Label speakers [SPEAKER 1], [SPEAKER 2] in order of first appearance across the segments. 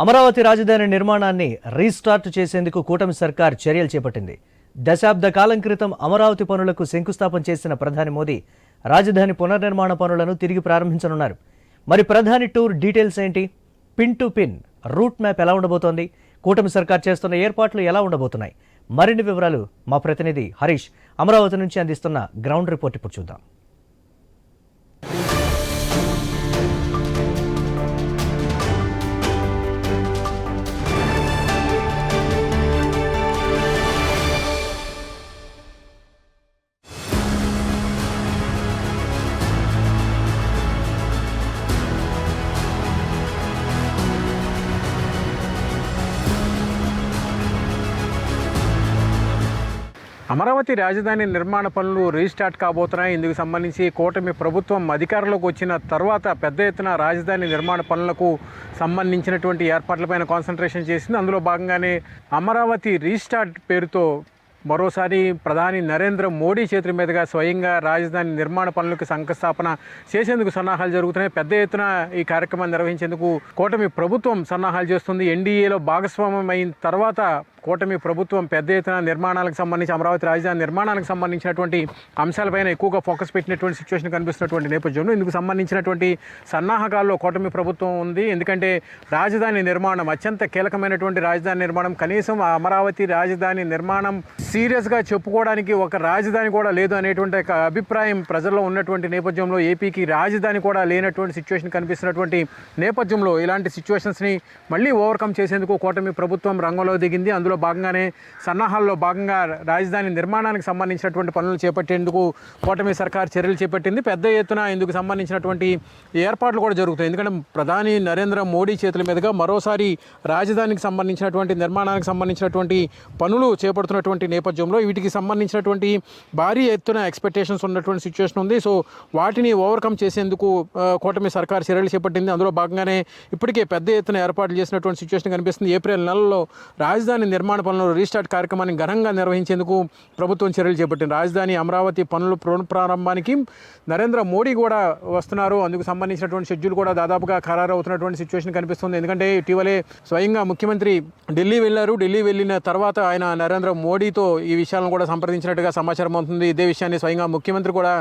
[SPEAKER 1] అమరావతి రాజధాని నిర్మాణాన్ని రీస్టార్ట్ చేసేందుకు కూటమి సర్కార్ చర్యలు చేపట్టింది. దశాబ్ద కాలం క్రితం అమరావతి పనులకు శంకుస్థాపన చేసిన ప్రధాని మోదీ రాజధాని పునర్నిర్మాణ పనులను తిరిగి ప్రారంభించనున్నారు. మరి ప్రధాని టూర్ డీటెయిల్స్ ఏంటి? Pin to pin route map ఎలా ఉండబోతోంది? కూటమి సర్కార్ చేస్తున్న ఏర్పాట్లు ఎలా ఉండబోతున్నాయి? మరిన్ని వివరాలు మా ప్రతినిధి హరీష్. అమరావతి నుంచి అందిస్తున్న గ్రౌండ్ రిపోర్ట్ ఇప్పుడు చూద్దాం.
[SPEAKER 2] అమరావతి రాజధాని నిర్మాణ పనులు రీస్టార్ట్ కాబోతున్నాయి. ఇందుకు సంబంధించి కూటమి ప్రభుత్వం అధికారంలోకి వచ్చిన తర్వాత పెద్ద ఎత్తున రాజధాని నిర్మాణ పనులకు సంబంధించినటువంటి ఏర్పాట్లపైన కాన్సన్ట్రేషన్ చేసింది. అందులో భాగంగానే అమరావతి రీస్టార్ట్ పేరుతో మరోసారి ప్రధాని నరేంద్ర మోడీ చేతుల మీదుగా స్వయంగా రాజధాని నిర్మాణ పనులకు శంకుస్థాపన చేసేందుకు సన్నాహాలు జరుగుతున్నాయి. పెద్ద ఎత్తున ఈ కార్యక్రమాన్ని నిర్వహించేందుకు కూటమి ప్రభుత్వం సన్నాహాలు చేస్తుంది. ఎన్డీఏలో భాగస్వామ్యం అయిన తర్వాత కూటమి ప్రభుత్వం పెద్ద ఎత్తున నిర్మాణాలకు సంబంధించి అమరావతి రాజధాని నిర్మాణానికి సంబంధించినటువంటి అంశాలపైన ఎక్కువగా ఫోకస్ పెట్టినటువంటి సిచ్యువేషన్ కనిపిస్తున్నటువంటి నేపథ్యంలో ఇందుకు సంబంధించినటువంటి సన్నాహకాల్లో కూటమి ప్రభుత్వం ఉంది. ఎందుకంటే రాజధాని నిర్మాణం అత్యంత కీలకమైనటువంటి రాజధాని నిర్మాణం కనీసం అమరావతి రాజధాని నిర్మాణం సీరియస్గా చెప్పుకోవడానికి ఒక రాజధాని కూడా లేదు అనేటువంటి ఒక అభిప్రాయం ప్రజల్లో ఉన్నటువంటి నేపథ్యంలో ఏపీకి రాజధాని కూడా లేనటువంటి సిచ్యువేషన్ కనిపిస్తున్నటువంటి నేపథ్యంలో ఇలాంటి సిచ్యువేషన్స్ని మళ్ళీ ఓవర్కమ్ చేసేందుకు కూటమి ప్రభుత్వం రంగంలో దిగింది. అందులో భాగంగానే సన్నాహాల్లో భాగంగా రాజధాని నిర్మాణానికి సంబంధించినటువంటి పనులు చేపట్టేందుకు కూటమి సర్కార్ చర్యలు చేపట్టింది. పెద్ద ఎత్తున ఇందుకు సంబంధించినటువంటి ఏర్పాట్లు కూడా జరుగుతాయి. ఎందుకంటే ప్రధాని నరేంద్ర మోడీ చేతుల మీదుగా మరోసారి రాజధానికి సంబంధించినటువంటి నిర్మాణానికి సంబంధించినటువంటి పనులు చేపడుతున్నటువంటి నేపథ్యంలో వీటికి సంబంధించినటువంటి భారీ ఎత్తున ఎక్స్పెక్టేషన్స్ ఉన్నటువంటి సిచ్యువేషన్ ఉంది. సో వాటిని ఓవర్కమ్ చేసేందుకు కూటమి సర్కార్ చర్యలు చేపట్టింది. అందులో భాగంగానే ఇప్పటికే పెద్ద ఎత్తున ఏర్పాట్లు చేసినటువంటి సిచ్యువేషన్ కనిపిస్తుంది. ఏప్రిల్ నెలలో రాజధాని నిర్మాణ నిర్మాణ పనులు రీస్టార్ట్ కార్యక్రమాన్ని ఘనంగా నిర్వహించేందుకు ప్రభుత్వం చర్యలు చేపట్టింది. రాజధాని అమరావతి పనులు ప్రారంభానికి నరేంద్ర మోడీ కూడా వస్తున్నారు. అందుకు సంబంధించినటువంటి షెడ్యూల్ కూడా దాదాపుగా ఖరారు అవుతున్నటువంటి సిచ్యువేషన్ కనిపిస్తుంది. ఎందుకంటే ఇటీవలే స్వయంగా ముఖ్యమంత్రి ఢిల్లీ వెళ్ళారు. ఢిల్లీ వెళ్ళిన తర్వాత ఆయన నరేంద్ర మోడీతో ఈ విషయాలను కూడా సంప్రదించినట్టుగా సమాచారం అవుతుంది ఇదే విషయాన్ని స్వయంగా ముఖ్యమంత్రి కూడా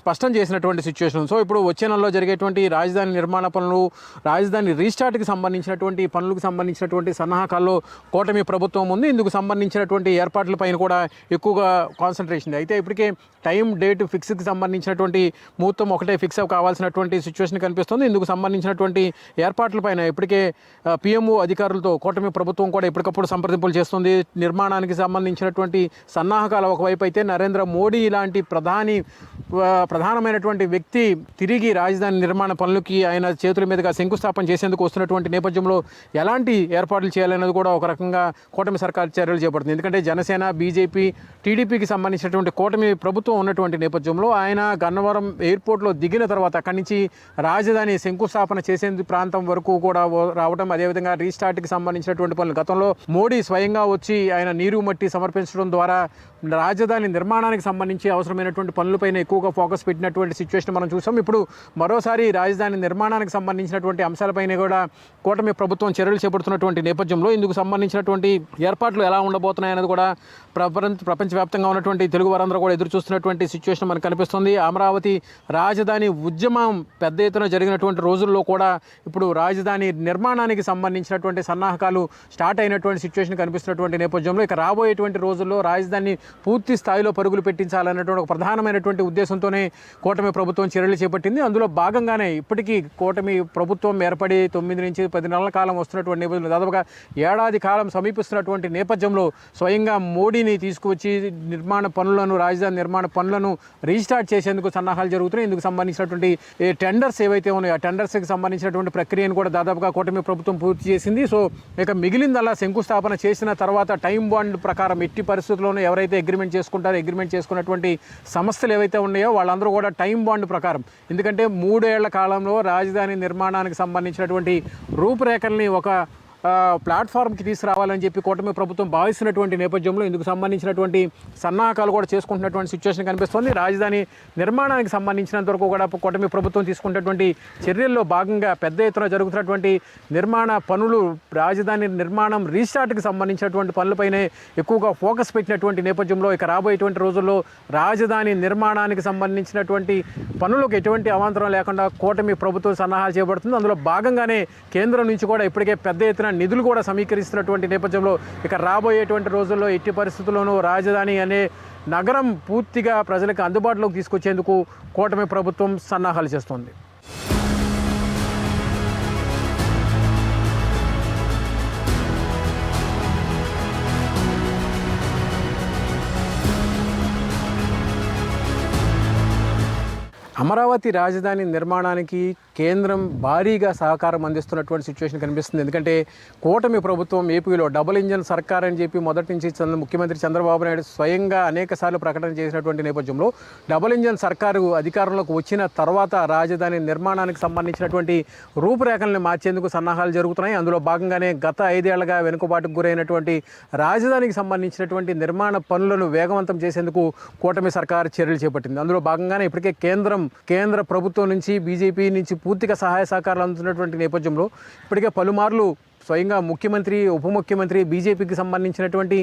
[SPEAKER 2] స్పష్టం చేసినటువంటి సిచ్యువేషన్ సో ఇప్పుడు వచ్చే నెలలో జరిగేటువంటి రాజధాని నిర్మాణ పనులు రాజధాని రీస్టార్ట్కి సంబంధించినటువంటి పనులకు సంబంధించినటువంటి సన్నాహకాల్లో కూటమి ప్రభుత్వం ఉంది ఇందుకు సంబంధించినటువంటి ఏర్పాట్లపైన కూడా ఎక్కువగా కాన్సన్ట్రేషన్ అయితే ఇప్పటికే టైం డేట్ ఫిక్స్కి సంబంధించినటువంటి ముహూర్తం ఒకటే ఫిక్స్ కావాల్సినటువంటి సిచ్యువేషన్ కనిపిస్తుంది. ఇందుకు సంబంధించినటువంటి ఏర్పాట్లపైన ఇప్పటికే పిఎంఓ అధికారులతో కూటమి ప్రభుత్వం కూడా ఎప్పటికప్పుడు సంప్రదింపులు చేస్తుంది. నిర్మాణానికి సంబంధించినటువంటి సన్నాహకాలు ఒకవైపు అయితే నరేంద్ర మోడీ ఇలాంటి ప్రధాని ప్రధానమైనటువంటి వ్యక్తి తిరిగి రాజధాని నిర్మాణ పనులకి ఆయన చేతుల మీదుగా శంకుస్థాపన చేసేందుకు వస్తున్నటువంటి నేపథ్యంలో ఎలాంటి ఏర్పాట్లు చేయాలనేది కూడా ఒక రకంగా కూటమి సర్కార్ చర్యలు చేపడుతుంది. ఎందుకంటే జనసేన బీజేపీ టీడీపీకి సంబంధించినటువంటి కూటమి ప్రభుత్వం ఉన్నటువంటి నేపథ్యంలో ఆయన గన్నవరం ఎయిర్పోర్ట్లో దిగిన తర్వాత అక్కడి నుంచి రాజధాని శంకుస్థాపన చేసే ప్రాంతం వరకు కూడా రావడం అదేవిధంగా రీస్టార్ట్కి సంబంధించినటువంటి పనులు. గతంలో మోడీ స్వయంగా వచ్చి ఆయన నీరు మట్టి సమర్పించడం ద్వారా రాజధాని నిర్మాణానికి సంబంధించి అవసరమైనటువంటి పనులపైన ఎక్కువగా ఫోకస్ పెట్టినటువంటి సిచ్యువేషన్ మనం చూసాం. ఇప్పుడు మరోసారి రాజధాని నిర్మాణానికి సంబంధించినటువంటి అంశాలపైన కూడా కూటమి ప్రభుత్వం చర్యలు చేపడుతున్నటువంటి నేపథ్యంలో ఇందుకు సంబంధించినటువంటి ఏర్పాట్లు ఎలా ఉండబోతున్నాయి అనేది కూడా ప్రపంచ ప్రపంచవ్యాప్తంగా ఉన్నటువంటి తెలుగు వారందరూ కూడా ఎదురు చూస్తున్నటువంటి సిచ్యువేషన్ మనకు కనిపిస్తుంది. అమరావతి రాజధాని ఉద్యమం పెద్ద ఎత్తున జరిగినటువంటి రోజుల్లో కూడా ఇప్పుడు రాజధాని నిర్మాణానికి సంబంధించినటువంటి సన్నాహకాలు స్టార్ట్ అయినటువంటి సిచ్యువేషన్ కనిపిస్తున్నటువంటి నేపథ్యంలో ఇక రాబోయేటువంటి రోజుల్లో రాజధాని పూర్తి స్థాయిలో పరుగులు పెట్టించాలన్నటువంటి ఒక ప్రధానమైనటువంటి ఉద్దేశంతోనే కూటమి ప్రభుత్వం చర్యలు చేపట్టింది. అందులో భాగంగానే ఇప్పటికీ కూటమి ప్రభుత్వం ఏర్పడి తొమ్మిది నుంచి పది నెలల కాలం వస్తున్నటువంటి నేపథ్యంలో దాదాపుగా ఏడాది కాలం సమీపిస్తున్నటువంటి నేపథ్యంలో స్వయంగా మోడీని తీసుకువచ్చి నిర్మాణ పనులను రాజధాని నిర్మాణ పనులను రీస్టార్ట్ చేసేందుకు సన్నాహాలు జరుగుతున్నాయి. ఇందుకు సంబంధించినటువంటి ఏ టెండర్స్ ఏవైతే ఉన్నాయో ఆ టెండర్స్కి సంబంధించినటువంటి ప్రక్రియను కూడా దాదాపుగా కూటమి ప్రభుత్వం పూర్తి చేసింది. సో ఇక మిగిలిందల్లా శంకుస్థాపన చేసిన తర్వాత టైం బాండ్ ప్రకారం ఎట్టి పరిస్థితుల్లోనూ ఎవరైతే అగ్రిమెంట్ చేసుకుంటారో అగ్రిమెంట్ చేసుకున్నటువంటి సంస్థలు ఏవైతే ఉన్నాయో వాళ్ళందరూ కూడా టైం బాండ్ ప్రకారం ఎందుకంటే మూడేళ్ళ కాలంలో రాజధాని నిర్మాణానికి సంబంధించినటువంటి రూపురేఖల్ని ఒక ప్లాట్ఫామ్కి తీసుకురావాలని చెప్పి కూటమి ప్రభుత్వం భావిస్తున్నటువంటి నేపథ్యంలో ఇందుకు సంబంధించినటువంటి సన్నాహకాలు కూడా చేసుకుంటున్నటువంటి సిచ్యువేషన్ కనిపిస్తోంది. రాజధాని నిర్మాణానికి సంబంధించినంత వరకు కూడా కూటమి ప్రభుత్వం తీసుకున్నటువంటి చర్యల్లో భాగంగా పెద్ద ఎత్తున జరుగుతున్నటువంటి నిర్మాణ పనులు రాజధాని నిర్మాణం రీస్టార్ట్కి సంబంధించినటువంటి పనులపైనే ఎక్కువగా ఫోకస్ పెట్టినటువంటి నేపథ్యంలో ఇక రాబోయేటువంటి రోజుల్లో రాజధాని నిర్మాణానికి సంబంధించినటువంటి పనులకు ఎటువంటి అవాంతరం లేకుండా కూటమి ప్రభుత్వం సన్నాహాలు చేయబడుతుంది అందులో భాగంగానే కేంద్రం నుంచి కూడా ఇప్పటికే పెద్ద ఎత్తున నిధులు కూడా సమీకరిస్తున్నటువంటి నేపథ్యంలో ఇక రాబోయేటువంటి రోజుల్లో ఎట్టి పరిస్థితుల్లోనూ రాజధాని అనే నగరం పూర్తిగా ప్రజలకు అందుబాటులోకి తీసుకొచ్చేందుకు కూటమి ప్రభుత్వం సన్నాహాలు చేస్తోంది. అమరావతి రాజధాని నిర్మాణానికి కేంద్రం భారీగా సహకారం అందిస్తున్నటువంటి సిచ్యువేషన్ కనిపిస్తుంది. ఎందుకంటే కూటమి ప్రభుత్వం ఏపీలో డబుల్ ఇంజన్ సర్కార్ అని చెప్పి మొదటి నుంచి చంద్ర ముఖ్యమంత్రి చంద్రబాబు నాయుడు స్వయంగా అనేక సార్లు ప్రకటన చేసినటువంటి నేపథ్యంలో డబుల్ ఇంజన్ సర్కారు అధికారంలోకి వచ్చిన తర్వాత రాజధాని నిర్మాణానికి సంబంధించినటువంటి రూపురేఖల్ని మార్చేందుకు సన్నాహాలు జరుగుతున్నాయి. అందులో భాగంగానే గత ఐదేళ్ళుగా వెనుకబాటుకు గురైనటువంటి రాజధానికి సంబంధించినటువంటి నిర్మాణ పనులను వేగవంతం చేసేందుకు కూటమి సర్కారు చర్యలు చేపట్టింది. అందులో భాగంగానే ఇప్పటికే కేంద్రం కేంద్ర ప్రభుత్వం నుంచి బీజేపీ నుంచి పూర్తిగా సహాయ సహకారాలు అందుతున్నటువంటి నేపథ్యంలో ఇప్పటికే పలుమార్లు స్వయంగా ముఖ్యమంత్రి ఉప ముఖ్యమంత్రి బీజేపీకి సంబంధించినటువంటి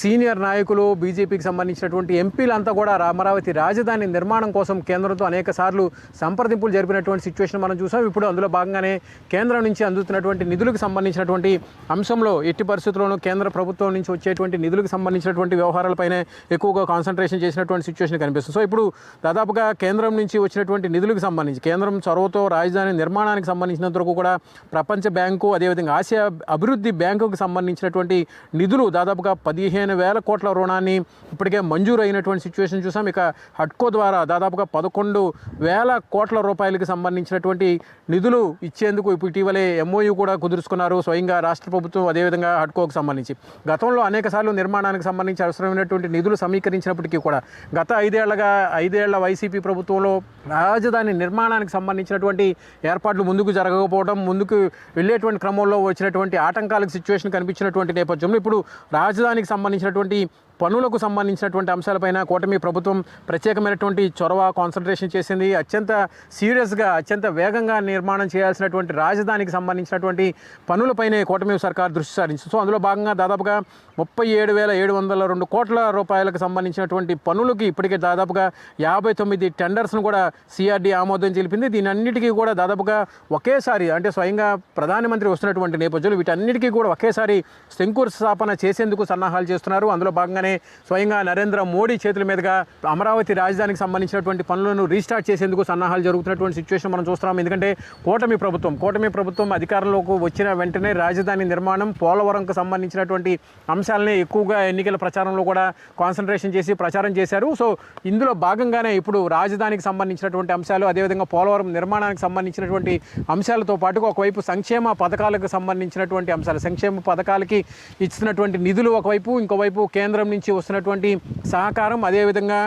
[SPEAKER 2] సీనియర్ నాయకులు బీజేపీకి సంబంధించినటువంటి ఎంపీలంతా కూడా అమరావతి రాజధాని నిర్మాణం కోసం కేంద్రంతో అనేక సార్లు సంప్రదింపులు జరిపినటువంటి సిచ్యువేషన్ మనం చూసాం. ఇప్పుడు అందులో భాగంగానే కేంద్రం నుంచి అందుతున్నటువంటి నిధులకు సంబంధించినటువంటి అంశంలో ఎట్టి పరిస్థితుల్లోనూ కేంద్ర ప్రభుత్వం నుంచి వచ్చేటువంటి నిధులకు సంబంధించినటువంటి వ్యవహారాలపైనే ఎక్కువగా కాన్సన్ట్రేషన్ చేసినటువంటి సిచ్యువేషన్ కనిపిస్తుంది. సో ఇప్పుడు దాదాపుగా కేంద్రం నుంచి వచ్చినటువంటి నిధులకు సంబంధించి కేంద్రం చొరవతో రాజధాని నిర్మాణానికి సంబంధించినంత వరకు కూడా ప్రపంచ బ్యాంకు అదేవిధంగా ఆసియా అభివృద్ధి బ్యాంకుకు సంబంధించినటువంటి నిధులు దాదాపుగా పదిహేను వేల కోట్ల రుణాన్ని ఇప్పటికే మంజూరు అయినటువంటి సిచ్యువేషన్ చూసాం. ఇక హడ్కో ద్వారా దాదాపుగా పదకొండు వేల కోట్ల రూపాయలకు సంబంధించినటువంటి నిధులు ఇచ్చేందుకు ఇప్పుడు ఇటీవలే ఎంఓయూ కూడా కుదుర్చుకున్నారు. స్వయంగా రాష్ట్ర ప్రభుత్వం అదేవిధంగా హడ్కోకు సంబంధించి. గతంలో అనేక సార్లు నిర్మాణానికి సంబంధించి అవసరమైనటువంటి నిధులు సమీకరించినప్పటికీ కూడా గత ఐదేళ్ళగా ఐదేళ్ళ వైసీపీ ప్రభుత్వంలో రాజధాని నిర్మాణానికి సంబంధించినటువంటి ఏర్పాట్లు ముందుకు జరగకపోవడం ముందుకు వెళ్ళేటువంటి క్రమంలో వచ్చినటువంటి ఆటంకాలకు సిచ్యువేషన్ కనిపించినటువంటి నేపథ్యంలో ఇప్పుడు రాజధానికి సంబంధించి సంబంధించినటువంటి పనులకు సంబంధించినటువంటి అంశాలపైన కూటమి ప్రభుత్వం ప్రత్యేకమైనటువంటి చొరవ కాన్సన్ట్రేషన్ చేసింది. అత్యంత సీరియస్గా అత్యంత వేగంగా నిర్మాణం చేయాల్సినటువంటి రాజధానికి సంబంధించినటువంటి పనులపైనే కూటమి సర్కార్ దృష్టి సారించింది. సో అందులో భాగంగా దాదాపుగా ముప్పై ఏడు వేల ఏడు వందల రెండు కోట్ల రూపాయలకు సంబంధించినటువంటి పనులకి ఇప్పటికే దాదాపుగా యాభై తొమ్మిది టెండర్స్ను కూడా సిఆర్డి ఆమోదం తెలిపింది. దీనన్నిటికీ కూడా దాదాపుగా ఒకేసారి అంటే స్వయంగా ప్రధానమంత్రి వస్తున్నటువంటి నేపథ్యంలో వీటన్నిటికీ కూడా ఒకేసారి శంకుస్థాపన చేసేందుకు సన్నాహాలు చేస్తున్నారు. అందులో భాగంగా భాగంగానే స్వయంగా నరేంద్ర మోడీ చేతుల మీదుగా అమరావతి రాజధానికి సంబంధించినటువంటి పనులను రీస్టార్ట్ చేసేందుకు సన్నాహాలు జరుగుతున్నటువంటి సిచ్యువేషన్ మనం చూస్తున్నాం. ఎందుకంటే కూటమి ప్రభుత్వం కూటమి ప్రభుత్వం అధికారంలోకి వచ్చిన వెంటనే రాజధాని నిర్మాణం పోలవరంకు సంబంధించినటువంటి అంశాలనే ఎక్కువగా ఎన్నికల ప్రచారంలో కూడా కాన్సన్ట్రేషన్ చేసి ప్రచారం చేశారు. సో ఇందులో భాగంగానే ఇప్పుడు రాజధానికి సంబంధించినటువంటి అంశాలు అదేవిధంగా పోలవరం నిర్మాణానికి సంబంధించినటువంటి అంశాలతో పాటుగా ఒకవైపు సంక్షేమ పథకాలకు సంబంధించినటువంటి అంశాలు సంక్షేమ పథకాలకి ఇచ్చినటువంటి నిధులు ఒకవైపు ఇంకోవైపు కేంద్రం నుంచి వస్తున్నటువంటి సహకారం. అదేవిధంగా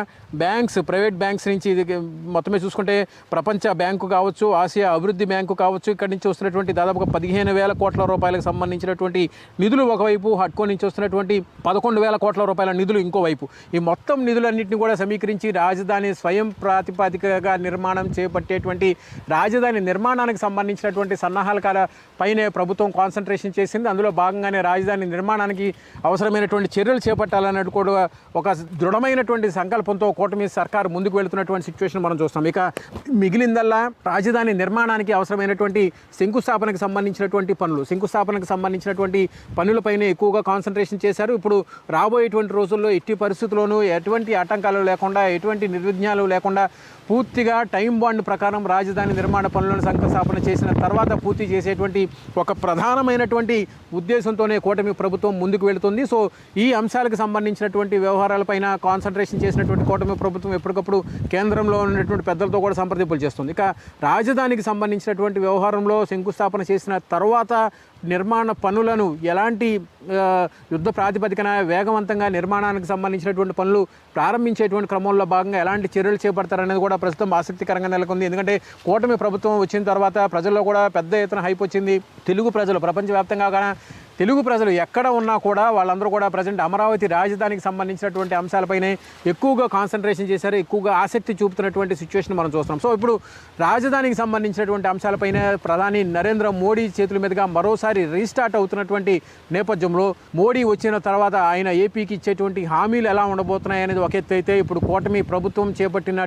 [SPEAKER 2] బ్యాంక్స్ ప్రైవేట్ బ్యాంక్స్ నుంచి ఇది మొత్తమే చూసుకుంటే ప్రపంచ బ్యాంకు కావచ్చు ఆసియా అభివృద్ధి బ్యాంకు కావచ్చు ఇక్కడి నుంచి వస్తున్నటువంటి దాదాపుగా పదిహేను వేల కోట్ల రూపాయలకు సంబంధించినటువంటి నిధులు ఒకవైపు హడ్కో నుంచి వస్తున్నటువంటి పదకొండు వేల కోట్ల రూపాయల నిధులు ఇంకోవైపు. ఈ మొత్తం నిధులన్నింటినీ కూడా సమీకరించి రాజధాని స్వయం ప్రాతిపదికగా నిర్మాణం చేపట్టేటువంటి రాజధాని నిర్మాణానికి సంబంధించినటువంటి సన్నాహాల కాల పైనే ప్రభుత్వం కాన్సన్ట్రేషన్ చేసింది. అందులో భాగంగానే రాజధాని నిర్మాణానికి అవసరమైనటువంటి చర్యలు చేపట్టాలని చేపట్టాలన్నట్టు కూడా ఒక దృఢమైనటువంటి సంకల్పంతో కూటమి సర్కారు ముందుకు వెళుతున్నటువంటి సిచ్యువేషన్ మనం చూస్తాం ఇక మిగిలిందల్లా రాజధాని నిర్మాణానికి అవసరమైనటువంటి శంకుస్థాపనకు సంబంధించినటువంటి పనులు శంకుస్థాపనకు సంబంధించినటువంటి పనులపైనే ఎక్కువగా కాన్సన్ట్రేషన్ చేశారు. ఇప్పుడు రాబోయేటువంటి రోజుల్లో ఎట్టి పరిస్థితుల్లోనూ ఎటువంటి ఆటంకాలు లేకుండా ఎటువంటి నిర్విఘ్నాలు లేకుండా పూర్తిగా టైం బాండ్ ప్రకారం రాజధాని నిర్మాణ పనులను శంకుస్థాపన చేసిన తర్వాత పూర్తి చేసేటువంటి ఒక ప్రధానమైనటువంటి ఉద్దేశంతోనే కూటమి ప్రభుత్వం ముందుకు వెళుతుంది. సో ఈ అంశాలకు సంబంధించినటువంటి వ్యవహారాలపైన కాన్సన్ట్రేషన్ చేసినటువంటి కూటమి ప్రభుత్వం ఎప్పటికప్పుడు కేంద్రంలో ఉన్నటువంటి పెద్దలతో కూడా సంప్రదింపులు చేస్తుంది. ఇక రాజధానికి సంబంధించినటువంటి వ్యవహారంలో శంకుస్థాపన చేసిన తర్వాత నిర్మాణ పనులను ఎలాంటి యుద్ధ ప్రాతిపదికన వేగవంతంగా నిర్మాణానికి సంబంధించినటువంటి పనులు ప్రారంభించేటువంటి క్రమంలో భాగంగా ఎలాంటి చర్యలు చేపడతారనేది కూడా ప్రస్తుతం ఆసక్తికరంగా నెలకొంది. ఎందుకంటే కూటమి ప్రభుత్వం వచ్చిన తర్వాత ప్రజల్లో కూడా పెద్ద ఎత్తున హైప్ వచ్చింది. తెలుగు ప్రజలు ప్రపంచవ్యాప్తంగా కూడా తెలుగు ప్రజలు ఎక్కడ ఉన్నా కూడా వాళ్ళందరూ కూడా ప్రజెంట్ అమరావతి రాజధానికి సంబంధించినటువంటి అంశాలపైనే ఎక్కువగా కాన్సన్ట్రేషన్ చేశారు ఎక్కువగా ఆసక్తి చూపుతున్నటువంటి సిచ్యువేషన్ మనం చూస్తున్నాం. సో ఇప్పుడు రాజధానికి సంబంధించినటువంటి అంశాలపైన ప్రధాని నరేంద్ర మోడీ చేతుల మీదుగా మరోసారి రీస్టార్ట్ అవుతున్నటువంటి నేపథ్యంలో మోడీ వచ్చిన తర్వాత ఆయన ఏపీకి ఇచ్చేటువంటి హామీలు ఎలా ఉండబోతున్నాయి అనేది ఒక ఎత్తు అయితే ఇప్పుడు కూటమి ప్రభుత్వం చేపట్టిన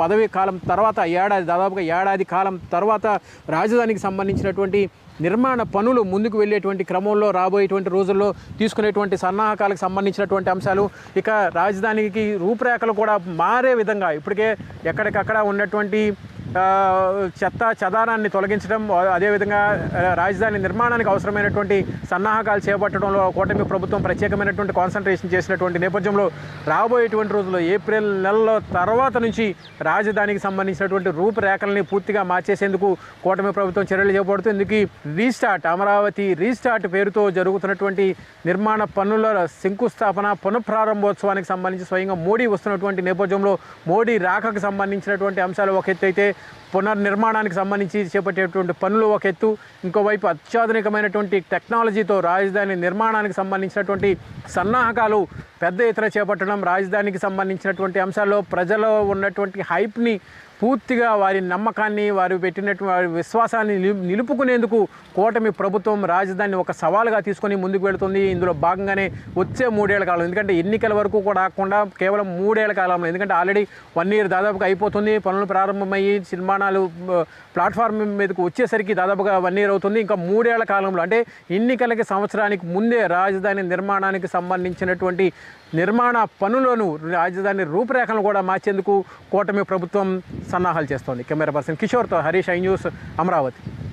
[SPEAKER 2] పదవీ కాలం తర్వాత ఏడాది దాదాపుగా ఏడాది కాలం తర్వాత రాజధానికి సంబంధించినటువంటి నిర్మాణ పనులు ముందుకు వెళ్ళేటువంటి క్రమంలో రాబోయేటువంటి రోజుల్లో తీసుకునేటువంటి సన్నాహకాలకు సంబంధించినటువంటి అంశాలు ఇక రాజధానికి రూపురేఖలు కూడా మారే విధంగా ఇప్పటికే ఎక్కడికక్కడ ఉన్నటువంటి చెత్త చెదారాన్ని తొలగించడం అదేవిధంగా రాజధాని నిర్మాణానికి అవసరమైనటువంటి సన్నాహకాలు చేపట్టడంలో కూటమి ప్రభుత్వం ప్రత్యేకమైనటువంటి కాన్సన్ట్రేషన్ చేసినటువంటి నేపథ్యంలో రాబోయేటువంటి రోజుల్లో ఏప్రిల్ నెలలో తర్వాత నుంచి రాజధానికి సంబంధించినటువంటి రూపురేఖల్ని పూర్తిగా మార్చేసేందుకు కూటమి ప్రభుత్వం చర్యలు చేపడుతూ ఇందుకు రీస్టార్ట్ అమరావతి రీస్టార్ట్ పేరుతో జరుగుతున్నటువంటి నిర్మాణ పనుల శంకుస్థాపన పునఃప్రారంభోత్సవానికి సంబంధించి స్వయంగా మోడీ వస్తున్నటువంటి నేపథ్యంలో మోడీ రాకకు సంబంధించినటువంటి అంశాలు ఒక ఎత్తు అయితే పునర్నిర్మాణానికి సంబంధించి చేపట్టేటువంటి పనులు ఒక ఎత్తు. ఇంకోవైపు అత్యాధునికమైనటువంటి టెక్నాలజీతో రాజధాని నిర్మాణానికి సంబంధించినటువంటి సన్నాహకాలు పెద్ద ఎత్తున చేపట్టడం రాజధానికి సంబంధించినటువంటి అంశాల్లో ప్రజల్లో ఉన్నటువంటి హైప్ని పూర్తిగా వారి నమ్మకాన్ని వారు పెట్టినటువంటి వారి విశ్వాసాన్ని నిలుపుకునేందుకు కూటమి ప్రభుత్వం రాజధానిని ఒక సవాలుగా తీసుకొని ముందుకు వెళుతుంది. ఇందులో భాగంగానే వచ్చే మూడేళ్ళ కాలం ఎందుకంటే ఎన్నికల వరకు కూడా ఆకుండా కేవలం మూడేళ్ళ కాలంలో ఎందుకంటే ఆల్రెడీ వన్ ఇయర్ దాదాపుగా అయిపోతుంది. పనులు ప్రారంభమయ్యి నిర్మాణాలు ప్లాట్ఫామ్ మీదకు వచ్చేసరికి దాదాపుగా వన్ ఇయర్ అవుతుంది. ఇంకా మూడేళ్ళ కాలంలో అంటే ఎన్నికలకి సంవత్సరానికి ముందే రాజధాని నిర్మాణానికి సంబంధించినటువంటి నిర్మాణ పనులను రాజధాని రూపురేఖలను కూడా మార్చేందుకు కూటమి ప్రభుత్వం సన్నాహాలు చేస్తోంది. కెమెరా పర్సన్ కిషోర్తో హరీష్ ఐ న్యూస్ అమరావతి.